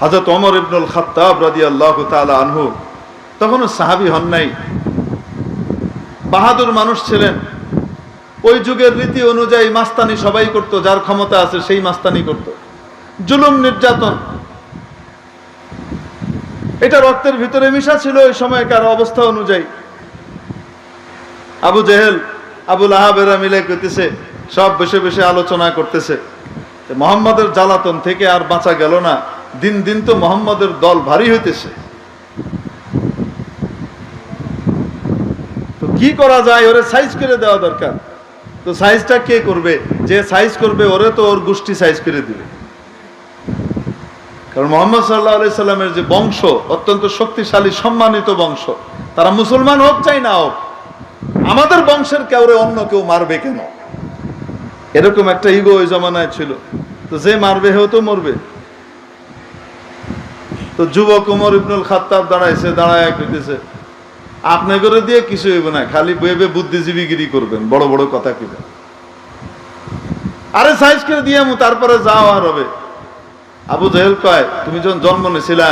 হাজরত অমর ইবনুল খাত্তাব রাদি আল্লাহ আনহু, তখনও সাহাবি হন নাই। বাহাদুর মানুষ ছিলেন। ওই যুগের রীতি অনুযায়ী মাস্তানি সবাই করত, যার ক্ষমতা আছে সেই মাস্তানি করত। জুলুম নির্যাতন। এটা রক্তের ভিতরে মিশা ছিল ওই সময়কার অবস্থা অনুযায়ী। আবু জেহেল আবুল আহাবেরা মিলে করতেছে সব বসে বসে আলোচনা করতেছে। মোহাম্মদের জ্বালাতন থেকে আর বাঁচা গেল না। দিন দিন তো মোহাম্মদের দল ভারী হইতেছে। তো কি করা যায়? ওরে সাইজ করে দেওয়া দরকার। তো সাইজটা কে করবে? যে সাইজ করবে, ওরে তো ওর গোষ্ঠী সাইজ করে দিবে। কারণ মোহাম্মদ সাল্লাহ আলি সাল্লামের যে বংশ, অত্যন্ত শক্তিশালী, সম্মানিত বংশ, তারা মুসলমান হোক চাই না হোক, আমাদের বংশের কেউরে অন্য কেউ মারবে কেন? এরকম একটা ইগো ওই জমানায় ছিল। তো যে মারবে হেও তো মরবে। তো যুবক উমর ইবনুল খাত্তাব দাঁড়াইছে, দাঁড়ায় কইতেছে করে দিয়ে কিছু হইব না, খালি বইবে বুদ্ধিজীবীগিরি করবেন, বড় বড় কথা কিবেন আরে সাইজ করে দিয়ে মু তারপরে যাও আর হবে। আবু জহেল কয়, তুমি যখন জন্ম নিয়েছিলা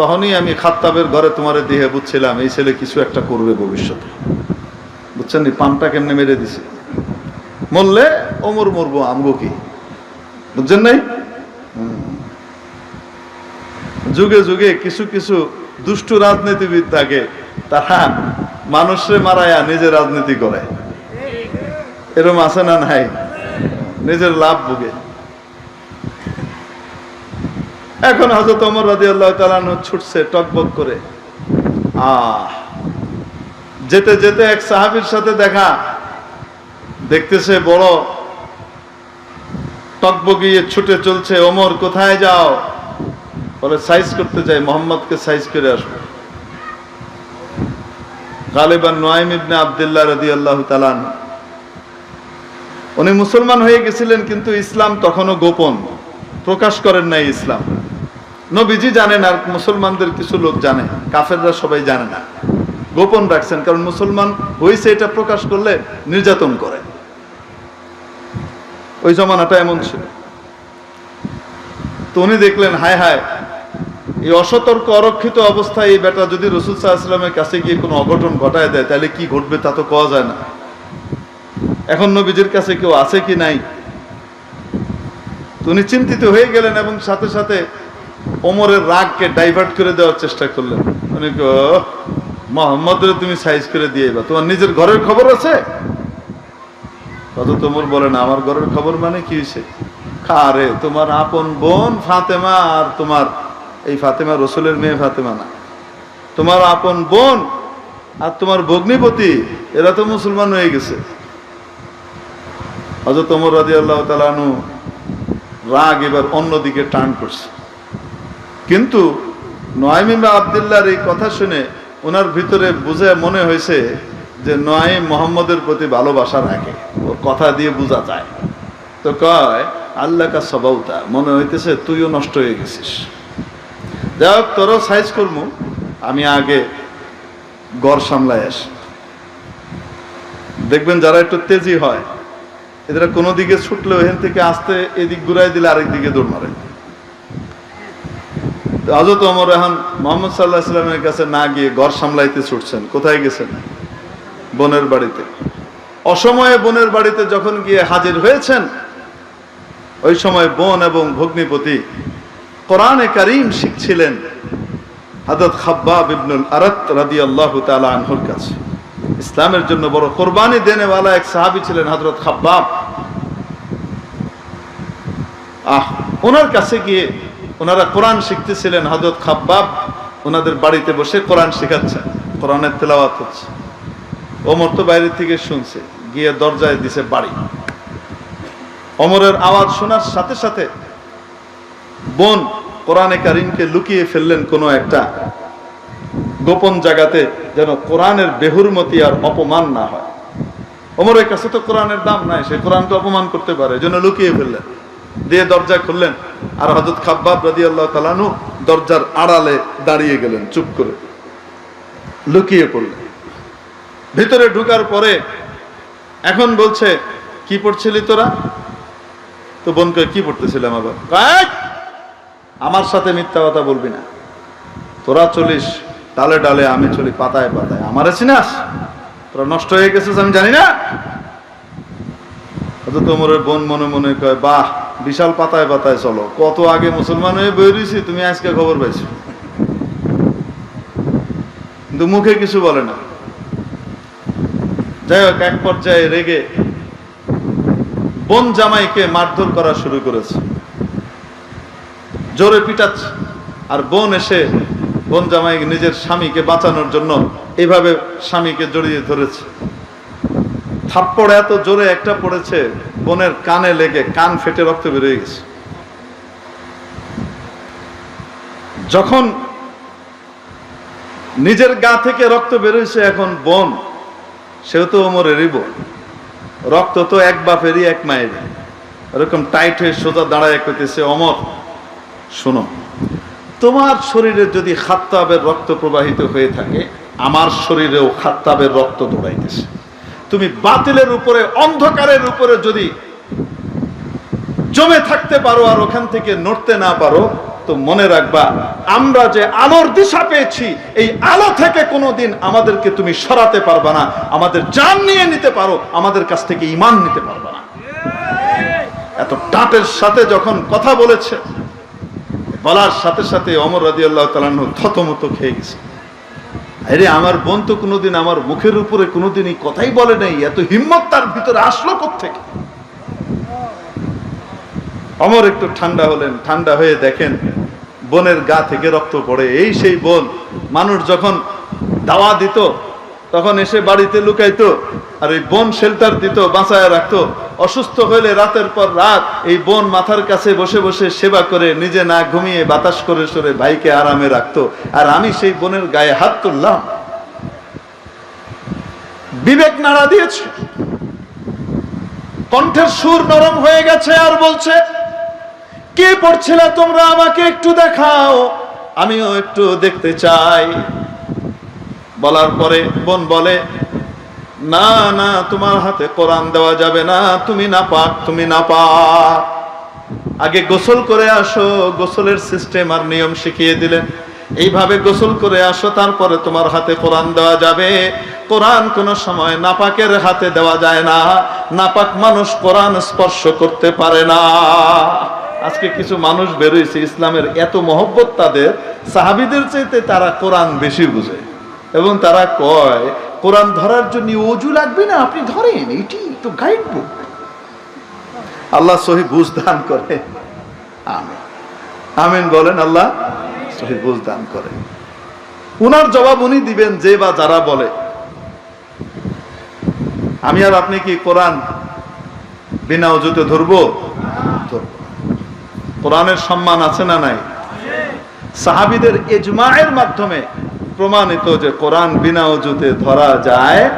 তখনই আমি খাত্তাবের ঘরে তোমার দিয়ে বুঝছিলাম, এই ছেলে কিছু একটা করবে ভবিষ্যতে। বুঝছেন পানটা কেমনে মেরে দিছে? মরলে ওমর মরবো, আমগো কি? বুঝছেন নাই? যুগে যুগে কিছু কিছু দুষ্টু রাজনীতিবিদ থাকে, তারা মানুষে মারায়া নিজে রাজনীতি করে। এরম আছে না নাই? নিজের লাভ ভুগে। এখন হজরত অমর রাজি আল্লাহ তালানো ছুটছে টকবক করে। আহ, যেতে যেতে এক সাহাবির সাথে দেখা, দেখতেছে বড় টকবগিয়ে ছুটে চলছে, ওমর, কোথায় যাও? বলে, সাইজ করতে যাই, মোহাম্মদকে সাইজ করে আসব। গালিবান নোয়াইম ইবনে আবদুল্লাহ রাদি আল্লাহ তালান উনি মুসলমান হয়ে গেছিলেন, কিন্তু ইসলাম তখনও গোপন। প্রকাশ করেন নাই ইসলাম। নবীজি জানেন আর মুসলমানদের কিছু লোক জানে, কাফেররা সবাই জানে না। গোপন রাখছেন, কারণ মুসলমান হয়েছে এটা প্রকাশ করলে নির্যাতন করে। ওই জমানাটা এমন ছিল। তো উনি দেখলেন, হায় হায় এই অসতর্ক, অরক্ষিত অবস্থায় এই বেটা যদি রসুল সাহায্যের কাছে গিয়ে কোনো অঘটন ঘটায় দেয়, তাহলে কি ঘটবে তা তো কওয়া যায় না। এখন নবীজির কাছে কেউ আছে কি নাই? উনি চিন্তিত হয়ে গেলেন এবং সাথে সাথে ওমরের রাগকে ডাইভার্ট করে দেওয়ার চেষ্টা করলেন। উনি মোহাম্মদের তুমি সাইজ করে দিয়ে এবার। তোমার নিজের ঘরের খবর আছে? কত তোমর বলে না আমার ঘরের খবর মানে কি হয়েছে খারে তোমার আপন বোন ফাতেমা আর তোমার এই ফাতেমা রসুলের মেয়ে ফাতেমা না। তোমার আপন বোন আর তোমার ভগ্নিপতি, এরা তো মুসলমান হয়ে গেছে। হজরত ওমর রাজি আল্লাহ তালানু রাগ এবার অন্যদিকে টান করছে। কিন্তু নয়মিমা আবদুল্লাহর এই কথা শুনে ওনার ভিতরে বুঝে মনে হয়েছে যে নয় মোহাম্মদের প্রতি ভালোবাসা রাখে। ওর কথা দিয়ে বোঝা যায়। তো কয়, আল্লাহ কা সবাউতা, মনে হইতেছে তুইও নষ্ট হয়ে গেছিস। যাই হোক তোরও সাইজ করব আমি আগে গড় সামলায় আসি। দেখবেন যারা একটু তেজি হয়, এদের কোনো দিকে ছুটলে ওখান থেকে আসতে এদিক ঘুরাই দিলে আরেক দিকে দৌড় মারে। হজরত অমর এখন মোহাম্মদ সাল্লাহ ইসলামের কাছে না গিয়ে ঘর সামলাইতে ছুটছেন, কোথায় গেছেন? বোনের বাড়িতে। অসময়ে বোনের বাড়িতে যখন গিয়ে হাজির হয়েছেন, ওই সময় বোন এবং ভগ্নিপতি কোরআনে কারিম শিখছিলেন হাদত খাব্বাব ইবনুল আরত রাদি আল্লাহ তালা কাছে। ইসলামের জন্য বড় কোরবানি দেনেওয়ালা এক সাহাবি ছিলেন হজরত খাব্বাব। আহ, ওনার কাছে গিয়ে ওনারা কোরআন শিখতেছিলেন হজরত খাব্বাব। ওনাদের বাড়িতে বসে কোরআন শেখাচ্ছেন, কোরআনের তেলাওয়াত হচ্ছে। ওমর তো বাইরে থেকে শুনছে, গিয়ে দরজায় দিছে বাড়ি। অমরের আওয়াজ শোনার সাথে সাথে বোন কোরআনে কারিমকে লুকিয়ে ফেললেন কোনো একটা গোপন জায়গাতে যেন কোরআনের বেহুরমতি আর অপমান না হয়। ওমরের কাছে তো কোরআনের দাম নাই, সে কোরআনকে অপমান করতে পারে জন্য লুকিয়ে ফেললেন। দিয়ে দরজা খুললেন, আর হজরত খাব্বাব রাদি আল্লাহ তালানু দরজার আড়ালে দাঁড়িয়ে গেলেন, চুপ করে লুকিয়ে পড়লেন। ভিতরে ঢুকার পরে এখন বলছে, কি পড়ছিলি তোরা? তো বোনকে, কি পড়তেছিলাম আবার? আমার সাথে মিথ্যা কথা বলবি না। তোরা চলিস, ডালে ডালে আমি চলি, পাতায় পাতায়। আমারে চিনাস? তোরা নষ্ট হয়ে গেছিস, আমি জানি না। তোমার বোন মনে মনে কয়, বাহ, বিশাল পাতায় পাতায় চলো। কত আগে মুসলমান হয়ে বেরিয়েছি, তুমি আজকে খবর পাইছো। কিন্তু মুখে কিছু বলে না। যাই হোক, এক পর্যায়ে রেগে বোন জামাইকে মারধর করা শুরু করেছে। জোরে পিটাচ্ছে। আর বোন এসে, বোন জামাই নিজের স্বামীকে বাঁচানোর জন্য এইভাবে স্বামীকে জড়িয়ে ধরেছে। থাপ্পড় এত জোরে একটা পড়েছে, বোনের কানে লেগে কান ফেটে রক্ত বেরিয়ে গেছে। যখন নিজের গা থেকে রক্ত বেরোয়েছে এখন বোন, সেও তো ওমরেরই বোন রক্ত তো এক বাপেরই এক মায়েরই এরকম টাইট হয়ে সোজা দাঁড়ায় করতেছে অমর শোনো, তোমার শরীরে যদি খাত্তাবের রক্ত প্রবাহিত হয়ে থাকে, আমার শরীরেও খাত্তাবের রক্ত দৌড়াইতেছে। তুমি বাতিলের উপরে, অন্ধকারের উপরে যদি জমে থাকতে পারো আর ওখান থেকে নড়তে না পারো, তো মনে রাখবা, আমরা যে আলোর দিশা পেয়েছি, এই আলো থেকে কোনোদিন আমাদেরকে তুমি সরাতে পারবা না, আমাদের জান নিয়ে নিতে পারো, আমাদের কাছ থেকে ইমান নিতে পারবা না। এত টাটের সাথে যখন কথা বলেছে বলার সাথে সাথে অমর রাজি আল্লাহ তালান্ন থতমত খেয়ে গেছে। আরে আমার বোন তো কোনোদিন আমার মুখের উপরে কোনোদিন এই কথাই বলে নাই, এত হিম্মত তার ভিতরে আসলো থেকে অমর একটু ঠান্ডা হলেন, ঠান্ডা হয়ে দেখেন বোনের গা থেকে রক্ত পড়ে। এই সেই বোন, মানুষ যখন দাওয়া দিত, তখন এসে বাড়িতে লুকাইতো, আর এই বোন শেল্টার দিত, বাঁচায় রাখতো অসুস্থ হইলে রাতের পর রাত এই বোন মাথার কাছে বসে বসে সেবা করে, নিজে না ঘুমিয়ে বাতাস করে সরে ভাইকে আরামে রাখতো। আর আমি সেই বোনের গায়ে হাত তুললাম। বিবেক নাড়া দিয়েছে। কণ্ঠের সুর নরম হয়ে গেছে আর বলছে, কে পড়ছিলে তোমরা আমাকে একটু দেখাও? আমিও একটু দেখতে চাই। বলার পরে বোন বলে না না, তোমার হাতে কোরআন দেওয়া যাবে না। তুমি না পাক, তুমি না পাক আগে গোসল করে আসো, গোসলের সিস্টেম আর নিয়ম শিখিয়ে দিলেন এইভাবে গোসল করে আসো, তারপরে তোমার হাতে কোরআন দেওয়া যাবে। কোরআন কোন সময় নাপাকের হাতে দেওয়া যায় না। নাপাক মানুষ কোরআন স্পর্শ করতে পারে না। আজকে কিছু মানুষ বেরোইছে, ইসলামের এত মহব্বত তাদের, সাহাবিদের চাইতে তারা কোরআন বেশি বুঝে। এবং তারা কয় কোরআন ধরার জন্য অজু লাগবে না? আপনি ধরেন, এটি তো গাইড বুক আল্লাহ সহি করে। আমিন। বলেন, আল্লাহ সহি করে। উনার জবাব উনি দিবেন যে বা যারা বলে। আমি আর আপনি কি কোরআন বিনা অজুতে ধরবো? কোরআনের সম্মান আছে না নাই? সাহাবিদের এজমায়ের মাধ্যমে প্রমাণিত যে কোরআন বিনা অজুতে ধরা যায়।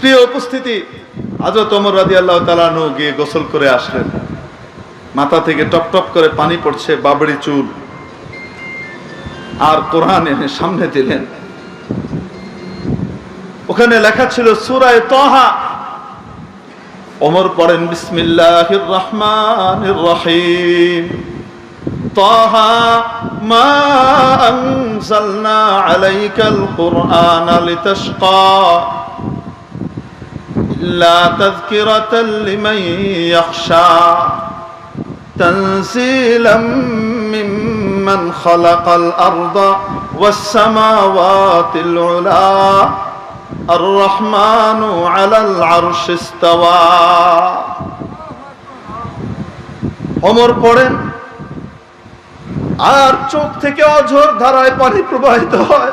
প্রিয় উপস্থিতি আজও তোমর রাজি আল্লাহ তালানু গিয়ে গোসল করে আসলেন। মাথা থেকে টপ টপ করে পানি পড়ছে বাবড়ি চুল। আর কোরআন এনে সামনে দিলেন। ওখানে লেখা ছিল সুরায় তহা। ওমর পড়েন, বিসমিল্লাহির রহমানির রহিম। তহা মা আনজালনা আলাইকাল কুরআনা লিতাশকা إلا تذكرة لمن يخشى تنزيلا ممن خلق الأرض والسماوات العلا الرحمن على العرش استوى অমর পড়েন আর চোখ থেকে অঝোর ধারায় পানি প্রবাহিত হয়।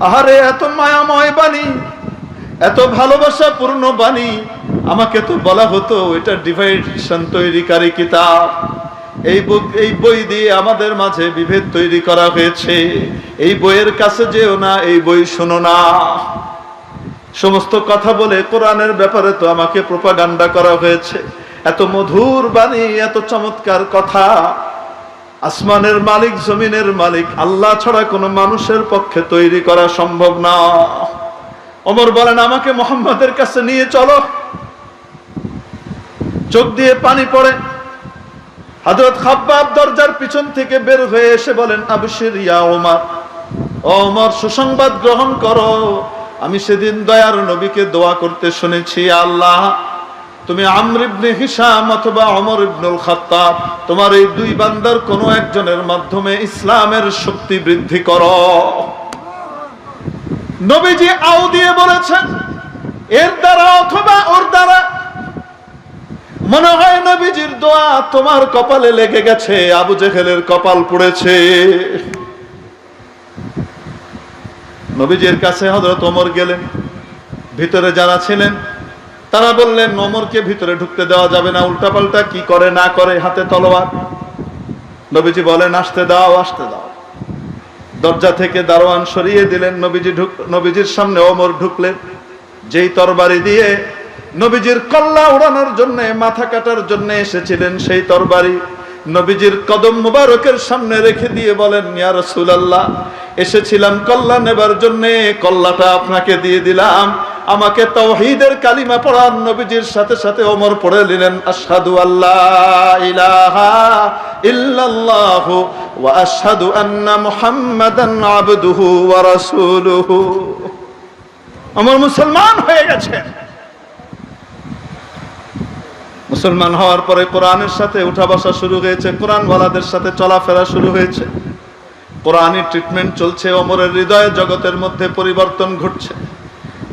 আহারে, এত মায়াময় বাণী, এত ভালোবাসা পূর্ণ বাণী, আমাকে তো বলা হতো, এটা ডিভাইডেশন তৈরিকারী কিতাব। এই এই বই দিয়ে আমাদের মাঝে বিভেদ তৈরি করা হয়েছে। এই বইয়ের কাছে যেও না, এই বই শোনো না। সমস্ত কথা বলে কোরআনের ব্যাপারে তো আমাকে প্রোপাগান্ডা করা হয়েছে। এত মধুর বাণী, এত চমৎকার কথা আসমানের মালিক, জমিনের মালিক, আল্লাহ ছাড়া কোনো মানুষের পক্ষে তৈরি করা সম্ভব না। অমর বলেন, আমাকে মোহাম্মদের কাছে নিয়ে চলো। চোখ দিয়ে পানি পড়ে। হযরত খাব্বাব দরজার পিছন থেকে বের হয়ে এসে বলেন, আবশির ইয়া ওমর ওমর, সুসংবাদ গ্রহণ করো। আমি সেদিন দয়ার নবীকে দোয়া করতে শুনেছি, আল্লাহ। তুমি আমর ইবনে হিসাম অথবা অমর ইবনুল খাত্তাব তোমার এই দুই বান্দার কোনো একজনের মাধ্যমে ইসলামের শক্তি বৃদ্ধি করো। নবীজি আউ দিয়ে বলেছেন, এর দ্বারা অথবা ওর দ্বারা। মনে হয় নবীজির দোয়া তোমার কপালে লেগে গেছে, আবু জেহেলের কপাল পড়েছে। নবীজির কাছে হযরত ওমর গেলেন, ভিতরে যারা ছিলেন তারা বললেন ওমরকে ভিতরে ঢুকতে দেওয়া যাবে না, উল্টাপাল্টা কি করে, না করে, হাতে তলোয়ার? নবীজি বলেন, আসতে দাও আসতে দাও। দরজা থেকে দারোয়ান সরিয়ে দিলেন, নবীজি ঢুক, নবীজির সামনে ওমর ঢুকলেন। যেই তরবারি দিয়ে নবীজির কল্লা উড়ানোর জন্য, মাথা কাটার জন্য এসেছিলেন, সেই তরবারি নবীজির কদম মুবারকের সামনে রেখে দিয়ে বলেন, ইয়া রাসূলুল্লাহ, এসেছিলাম কল্লা নেবার জন্য, কল্লাটা আপনাকে দিয়ে দিলাম। আমাকে তাওহীদের কালিমা পড়ার নবীজির সাথে সাথে ওমর পড়ে নিলেন আসাদু আল্লাহ ইলাহা ইল্লাল্লাহ ওয়া আশহাদু আন্না মুহাম্মাদান আমার মুসলমান হয়ে গেছে। মুসলমান হওয়ার পরে কোরআনের সাথে উঠা বসা শুরু হয়েছে কোরআন ওয়ালাদের সাথে চলাফেরা শুরু হয়েছে। কোরআনি ট্রিটমেন্ট চলছে অমরের হৃদয়ে জগতের মধ্যে পরিবর্তন ঘটছে।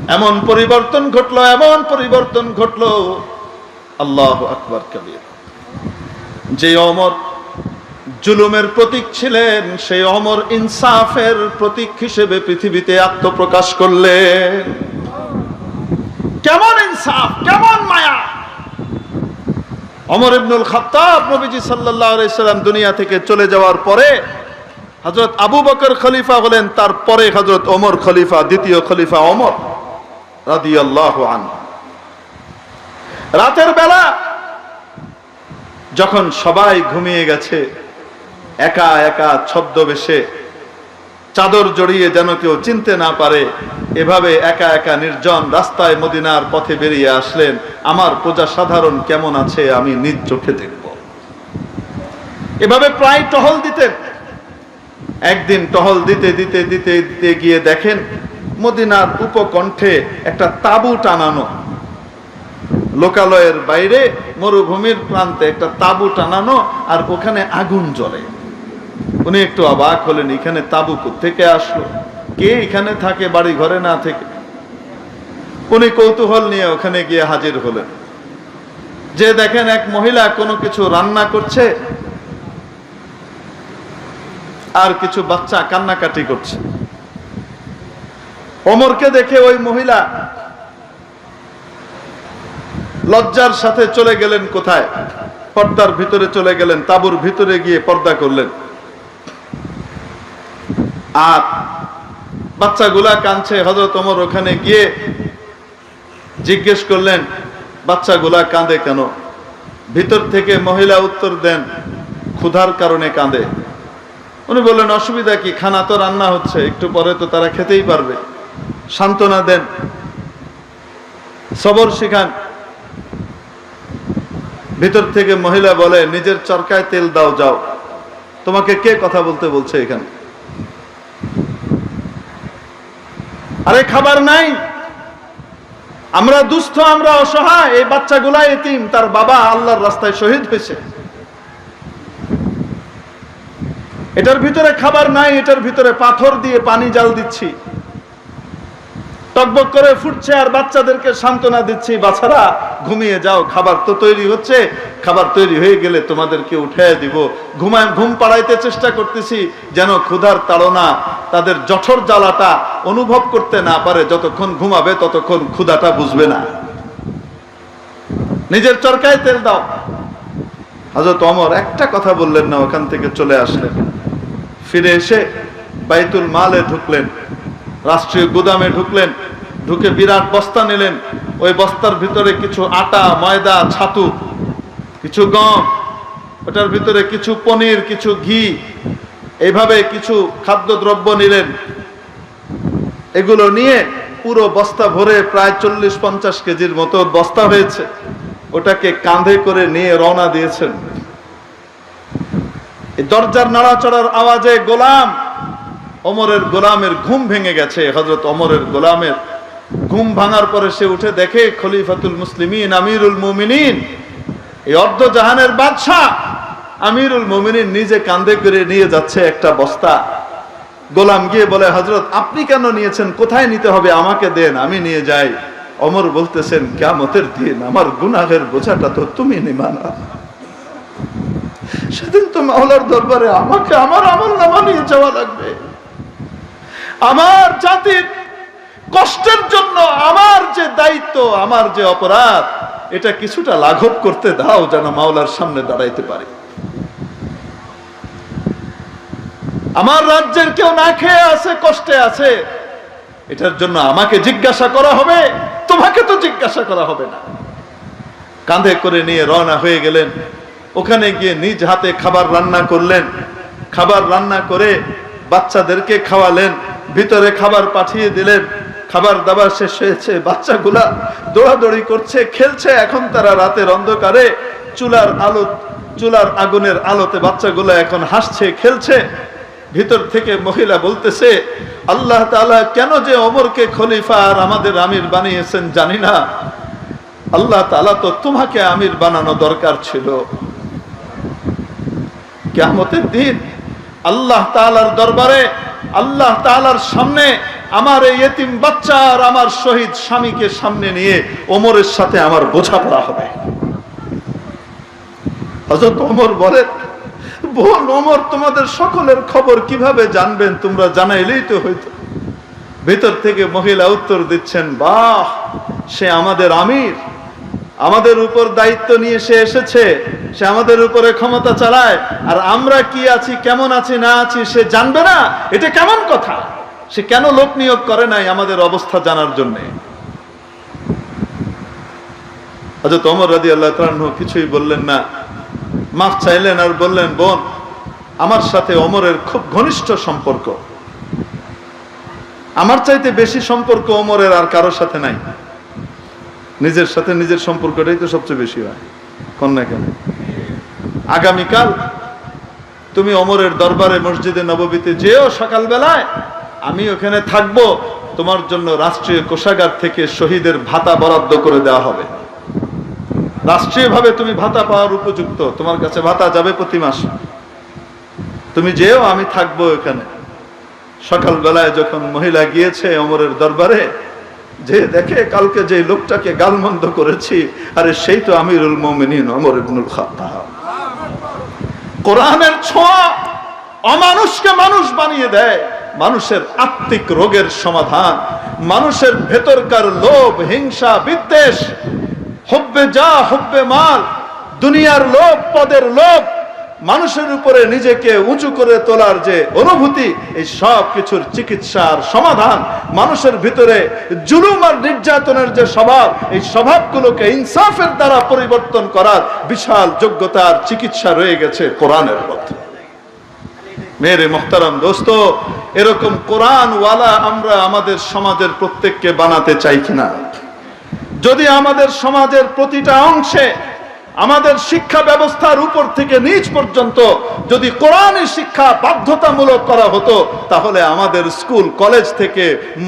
এমন পরিবর্তন ঘটলো, এমন পরিবর্তন ঘটলো। আল্লাহ আকবর কবির। যে অমর জুলুমের প্রতীক ছিলেন, সেই অমর ইনসাফের প্রতীক হিসেবে পৃথিবীতে আত্মপ্রকাশ করলেন। কেমন ইনসাফ, কেমন মায়া! অমর ইবনুল খাত্তাব নবীজি আলাইহি সাল্লাম দুনিয়া থেকে চলে যাওয়ার পরে হযরত আবু বকর খলিফা হলেন, তারপরে হযরত ওমর খলিফা, দ্বিতীয় খলিফা আনহু রাতের বেলা যখন সবাই ঘুমিয়ে গেছে, একা একা ছদ্মবেশে চাদর জড়িয়ে যেন কেউ চিনতে না পারে, এভাবে একা একা নির্জন রাস্তায় মদিনার পথে বেরিয়ে আসলেন, আমার প্রজা সাধারণ কেমন আছে আমি নিজ চোখে দেখব। এভাবে প্রায় টহল দিতেন। একদিন টহল দিতে দিতে দিতে দিতে গিয়ে দেখেন মদিনার উপকণ্ঠে একটা তাবু টানানো। লোকালয়ের বাইরে মরুভূমির প্রান্তে একটা তাবু টানানো আর ওখানে আগুন জ্বলে। উনি একটু অবাক হলেন, এখানে তাবু থেকে আসলো? কে এখানে থাকে বাড়ি ঘরে না থেকে? উনি কৌতূহল নিয়ে ওখানে গিয়ে হাজির হলেন। যে দেখেন, এক মহিলা কোনো কিছু রান্না করছে আর কিছু বাচ্চা কান্নাকাটি করছে। অমরকে দেখে ওই মহিলা লজ্জার সাথে চলে গেলেন কোথায়? পর্দার ভিতরে চলে গেলেন, তাবুর ভিতরে গিয়ে পর্দা করলেন। আর বাচ্চাগুলা কাঁদছে হজরত ওমর ওখানে গিয়ে জিজ্ঞেস করলেন, বাচ্চাগুলা কাঁদে কেন? ভিতর থেকে মহিলা উত্তর দেন, ক্ষুধার কারণে কাঁদে। উনি বললেন, অসুবিধা কি? খানা তো রান্না হচ্ছে, একটু পরে তো তারা খেতেই পারবে। সান্ত্বনা দেন। সবর শিখান। ভিতর থেকে মহিলা বলে, নিজের চরকায় তেল দাও, যাও। তোমাকে কে কথা বলতে বলছে এখানে? আরে, খাবার নাই। আমরা দুস্থ, আমরা অসহায়, এই বাচ্চাগুলা এতিম, তার বাবা আল্লাহর রাস্তায় শহীদ হয়েছে। এটার ভিতরে খাবার নাই, এটার ভিতরে পাথর দিয়ে পানি জাল দিচ্ছি। টকবক করে ফুটছে আর বাচ্চাদেরকে সান্ত্বনা দিচ্ছি, বাচ্চারা, ঘুমিয়ে যাও, খাবার তো তৈরি হচ্ছে, খাবার তৈরি হয়ে গেলে তোমাদেরকে উঠে দিব। ঘুমায়, ঘুম পাড়াইতে চেষ্টা করতেছি যেন ক্ষুধার তাড়না, তাদের জঠর জ্বালাটা অনুভব করতে না পারে, যতক্ষণ ঘুমাবে ততক্ষণ ক্ষুধাটা বুঝবে না। নিজের চরকায় তেল দাও। হাজরত অমর একটা কথা বললেন না, ওখান থেকে চলে আসলেন। ফিরে এসে বাইতুল মালে ঢুকলেন। রাষ্ট্রীয় গুদামে ঢুকলেন, ঢুকে বিরাট বস্তা নিলেন। ওই বস্তার ভিতরে কিছু আটা, ময়দা, ছাতু, কিছু গম, ওটার ভিতরে কিছু পনির, কিছু ঘি, এইভাবে কিছু খাদ্যদ্রব্য নিলেন। এগুলো নিয়ে পুরো বস্তা ভরে প্রায় চল্লিশ পঞ্চাশ কেজির মতো বস্তা হয়েছে। ওটাকে কাঁধে করে নিয়ে রওনা দিয়েছেন। দরজার নাড়াচড়ার আওয়াজে গোলাম অমরের গোলামের ঘুম ভেঙে গেছে। হজরত অমরের গোলামের ঘুম ভাঙার পরে সে উঠে দেখে, খলিফাতুল মুসলিমিন, আমিরুল মুমিনিন। এই অর্ধ জাহানের বাদশাহ আমিরুল মুমিনিন নিজে কান্দে করে নিয়ে যাচ্ছে একটা বস্তা। গোলাম গিয়ে বলে হজরত আপনি কেন নিয়েছেন? কোথায় নিতে হবে? আমাকে দেন, আমি নিয়ে যাই। অমর বলতেছেন কেমতের দিন আমার গুনাহের বোঝাটা তো তুমি নিমানা সেদিন তো মাওলার দরবারে আমাকে আমার আমল নামা নিয়ে যাওয়া লাগবে। আমার জাতির কষ্টের জন্য আমার যে দায়িত্ব, আমার যে অপরাধ, এটা কিছুটা লাঘব করতে দাও যেন মাওলার সামনে দাঁড়াইতে পারে। আমার রাজ্যের কেউ না খেয়ে আছে, কষ্টে আছে, এটার জন্য আমাকে জিজ্ঞাসা করা হবে, তোমাকে তো জিজ্ঞাসা করা হবে না। কাঁধে করে নিয়ে রওনা হয়ে গেলেন, ওখানে গিয়ে নিজ হাতে খাবার রান্না করলেন। খাবার রান্না করে বাচ্চাদেরকে খাওয়ালেন, ভিতরে খাবার পাঠিয়ে দিলেন, খাবার দাবার শেষ হয়েছে, বাচ্চাগুলা দৌড়াদৌড়ি করছে, খেলছে, এখন তারা রাতের অন্ধকারে চুলার আলো, চুলার আগুনের আলোতে বাচ্চাগুলো এখন হাসছে, খেলছে। ভিতর থেকে মহিলা বলতেছে, আল্লাহ তাআলা কেন যে অমরকে খলিফা আর আমাদের আমির বানিয়েছেন জানি না। আল্লাহ তাআলা তো তোমাকে আমির বানানো দরকার ছিল। কেমতের দিন আল্লাহ তাআলার দরবারে, আল্লাহ তাআলার সামনে আমার এই এতিম বাচ্চা আর আমার শহীদ স্বামীকে সামনে নিয়ে ওমরের সাথে আমার বোঝাপড়া হবে। হযরত ওমর বলেন, বোন ওমর, তোমাদের সকলের খবর কীভাবে জানবেন? তোমরা জানাইলেই তো হইতো। ভেতর থেকে মহিলা উত্তর দিচ্ছেন, বাহ, সে আমাদের আমির। আমাদের উপর দায়িত্ব নিয়ে সে এসেছে, সে আমাদের উপরে ক্ষমতা চালায়, আর আমরা কি আছি, কেমন আছি, না আছি, সে জানবে না, এটা কেমন কথা? সে কেন লোক নিয়োগ করে নাই আমাদের অবস্থা জানার জন্য? হজরত ওমর রাজি আল্লাহ কিছুই বললেন না, মাফ চাইলেন আর বললেন, বোন, আমার সাথে অমরের খুব ঘনিষ্ঠ সম্পর্ক। আমার চাইতে বেশি সম্পর্ক অমরের আর কারোর সাথে নাই। নিজের সাথে নিজের সম্পর্কটাই তো সবচেয়ে বেশি হয়। কন্যা কেন? আগামীকাল তুমি অমরের দরবারে মসজিদে নববীতে যেও সকালবেলায়, আমি ওখানে থাকব। তোমার জন্য রাষ্ট্রীয় কোষাগার থেকে শহীদের ভাতা বরাদ্দ করে দেওয়া হবে। রাষ্ট্রীয়ভাবে তুমি ভাতা পাওয়ার উপযুক্ত, তোমার কাছে ভাতা যাবে প্রতি মাস। তুমি যেও, আমি থাকব এখানে। সকালবেলায় যখন মহিলা গিয়েছে অমরের দরবারে যে দেখে কালকে যে লোকটাকে গালমন্দ করেছি, আরে সেই তো আমিরুল মোমিনিন অমর ইবনুল কোরআনের ছোঁয়া অমানুষকে মানুষ বানিয়ে দেয়, মানুষের আত্মিক রোগের সমাধান, মানুষের ভেতরকার লোভ, হিংসা, বিদ্বেষ, হব্বে যা, হব্বে মাল, দুনিয়ার লোভ, পদের লোভ মানুষের উপরে নিজেকে উঁচু করে তোলার যে অনুভূতি, এই সব কিছুর চিকিৎসার সমাধান, মানুষের ভিতরে জুলুম আর নির্যাতনের যে স্বভাব, এই স্বভাবগুলোকে ইনসাফের দ্বারা পরিবর্তন করার বিশাল যোগ্যতার চিকিৎসা রয়ে গেছে কোরআনের মধ্যে। মেরে মোহতারাম দোস্ত, এরকম কোরআন ওয়ালা আমরা আমাদের সমাজের প্রত্যেককে বানাতে চাই কিনা? যদি আমাদের সমাজের প্রতিটা অংশে আমাদের শিক্ষা ব্যবস্থার উপর থেকে নিচ পর্যন্ত যদি কোরআনের শিক্ষা বাধ্যতামূলক করা হতো, তাহলে আমাদের স্কুল, কলেজ থেকে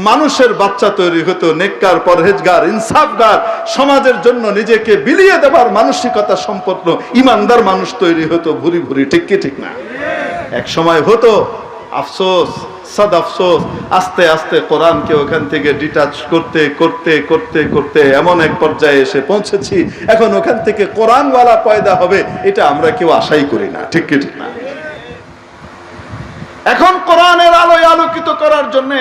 মানুষের বাচ্চা তৈরি হতো, নেককার, পরহেজগার, ইনসাফগার, সমাজের জন্য নিজেকে বিলিয়ে দেবার মানসিকতা সম্পন্ন ইমানদার মানুষ তৈরি হতো, ভুরি ভুরি, ঠিক কি, ঠিক না? এক সময় হতো, আফসোস সদ আফসোস, আস্তে আস্তে কোরআনকে ওখান থেকে ডিটাচ করতে করতে করতে করতে এমন এক পর্যায়ে এসে পৌঁছেছি, এখন ওখান থেকে কোরআনওয়ালা পয়দা হবে, এটা আমরা কেউ আশাই করি না, ঠিক কি ঠিক না? এখন কোরআনের আলোয় আলোকিত করার জন্য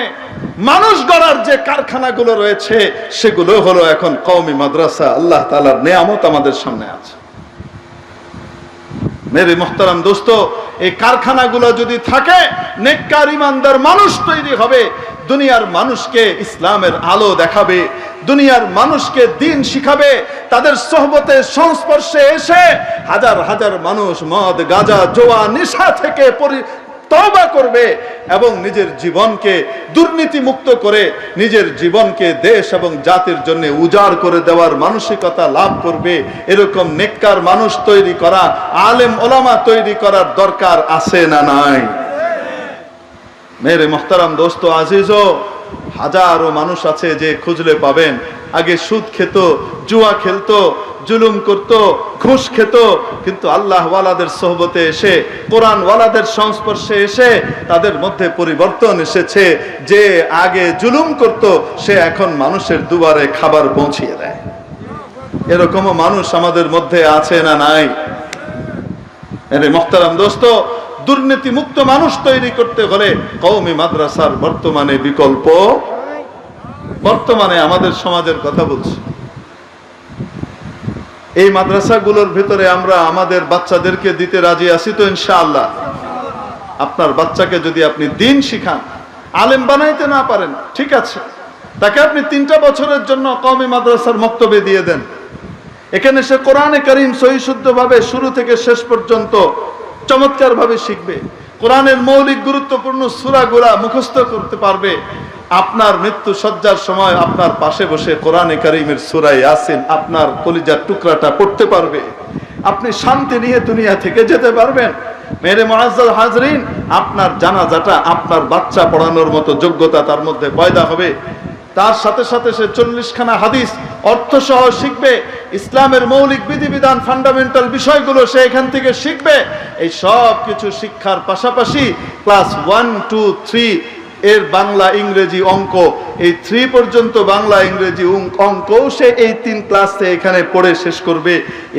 মানুষ গড়ার যে কারখানাগুলো রয়েছে, সেগুলো হলো এখন কওমি মাদ্রাসা, আল্লাহ তালার নেয়ামত আমাদের সামনে আছে। মেরে মোহতারাম দোস্ত, এই কারখানাগুলো যদি থাকে, নেককার ইমানদার মানুষ তৈরি হবে, দুনিয়ার মানুষকে ইসলামের আলো দেখাবে, দুনিয়ার মানুষকে দিন শিখাবে, তাদের সহবতে সংস্পর্শে এসে হাজার হাজার মানুষ মদ, গাজা, জোয়া, নেশা থেকে তওবা করবে এবং নিজের জীবনকে দুর্নীতি মুক্ত করে নিজের জীবনকে দেশ এবং জাতির জন্য উজাড় করে দেওয়ার মানসিকতা লাভ করবে। এরকম নেককার মানুষ তৈরি করা, আলেম ওলামা তৈরি করার দরকার আছে না নাই? মেরে মোহতারাম দোস্ত, আজিজও হাজারো মানুষ আছে যে খুঁজলে পাবেন। আগে সুদ খেত, জুয়া খেলতো জুলুম করত, ঘুষ খেত, কিন্তু আল্লাহ ওয়ালাদের সোহবতে এসে কোরআন ওয়ালাদের সংস্পর্শে এসে তাদের মধ্যে পরিবর্তন এসেছে। যে আগে জুলুম করত, সে এখন মানুষের দুয়ারে খাবার পৌঁছিয়ে দেয়। এরকমও মানুষ আমাদের মধ্যে আছে না নাই? আরে মোহতারাম দোস্ত দুর্নীতি মুক্ত মানুষ তৈরি করতে হলে কৌমি মাদ্রাসার বর্তমানে বিকল্প? বর্তমানে আমাদের সমাজের কথা বলছি। এই মাদ্রাসাগুলোর ভিতরে আমরা আমাদের বাচ্চাদেরকে দিতে রাজি আছি তো ইনশাআল্লাহ। আপনার বাচ্চাকে যদি আপনি দিন শিখান, আলেম বানাইতে না পারেন, ঠিক আছে। তাকে আপনি তিনটা বছরের জন্য কওমি মাদ্রাসার মক্তবে দিয়ে দেন। এখানে সে কোরআনে করিম সহিশুদ্ধভাবে শুরু থেকে শেষ পর্যন্ত চমৎকার ভাবে শিখবে। কোরআনের মৌলিক গুরুত্বপূর্ণ সুরাগুলা মুখস্থ করতে পারবে। আপনার মৃত্যু সজ্জার সময় আপনার পাশে বসে কোরআনে করিমের সুরাই আসেন আপনার কলিজার টুকরাটা পড়তে পারবে। আপনি শান্তি নিয়ে দুনিয়া থেকে যেতে পারবেন। মেরে মহাজাল হাজরিন, আপনার জানাজাটা আপনার বাচ্চা পড়ানোর মতো যোগ্যতা তার মধ্যে পয়দা হবে। তার সাথে সাথে সে চল্লিশখানা হাদিস অর্থ সহ শিখবে। ইসলামের মৌলিক বিধিবিধান ফান্ডামেন্টাল বিষয়গুলো সে এখান থেকে শিখবে। এই সব কিছু শিক্ষার পাশাপাশি ক্লাস ওয়ান টু থ্রি এর বাংলা ইংরেজি অঙ্ক এই থ্রি পর্যন্ত বাংলা, ইংরেজি অঙ্কও সে এই তিন ক্লাসে এখানে পড়ে শেষ করবে।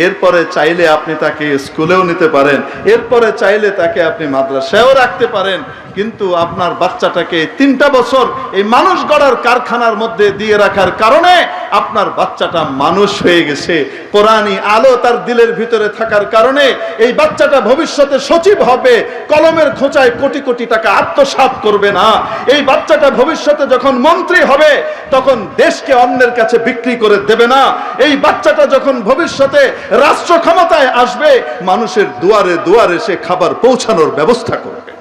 এরপরে চাইলে আপনি তাকে স্কুলেও নিতে পারেন। এরপরে চাইলে তাকে আপনি মাদ্রাসায়ও রাখতে পারেন। কিন্তু আপনার বাচ্চাটাকে তিনটা বছর এই মানুষ গড়ার কারখানার মধ্যে দিয়ে রাখার কারণে আপনার বাচ্চাটা মানুষ হয়ে গেছে। কোরআনী আলো তার দিলের ভিতরে থাকার কারণে এই বাচ্চাটা ভবিষ্যতে সচিব হবে। কলমের খোঁচায় কোটি কোটি টাকা আত্মসাৎ করবে না। এই বাচ্চাটা ভবিষ্যতে যখন মন্ত্রী হবে, তখন দেশকে অন্যের কাছে বিক্রি করে দেবে না। এই বাচ্চাটা যখন ভবিষ্যতে রাষ্ট্র ক্ষমতায় আসবে, মানুষের দুয়ারে দুয়ারে সে খাবার পৌঁছানোর ব্যবস্থা করবে।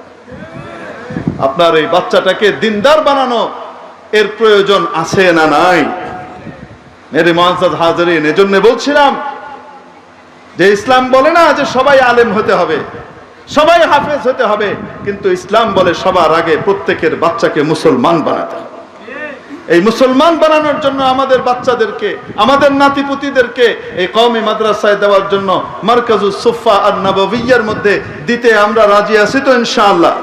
আপনার এই বাচ্চাটাকে দিনদার বানানো, এর প্রয়োজন আছে না নাই? মেরে মহাজাদ হাজারিন, এজন্য বলছিলাম যে ইসলাম বলে না যে সবাই আলেম হতে হবে, সবাই হাফেজ হতে হবে, কিন্তু ইসলাম বলে সবার আগে প্রত্যেকের বাচ্চাকে মুসলমান বানাতে হবে। এই মুসলমান বানানোর জন্য আমাদের বাচ্চাদেরকে, আমাদের নাতিপুতিদেরকে এই কওমি মাদ্রাসায় দেওয়ার জন্য মার্কাজুস সুফা আর নববিয়ার মধ্যে দিতে আমরা রাজি আছি তো ইনশাআল্লাহ।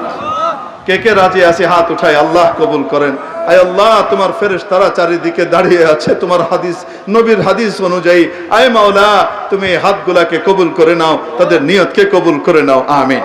কে কে রাজি আছে? হাত উঠায় আল্লাহ কবুল করেন। আয় আল্লাহ, তোমার ফেরেশ তারা চারিদিকে দাঁড়িয়ে আছে, তোমার হাদিস, নবীর হাদিস অনুযায়ী। আয় মাওলা, তুমি এই হাতগুলাকে কবুল করে নাও, তাদের নিয়তকে কবুল করে নাও, আমিন।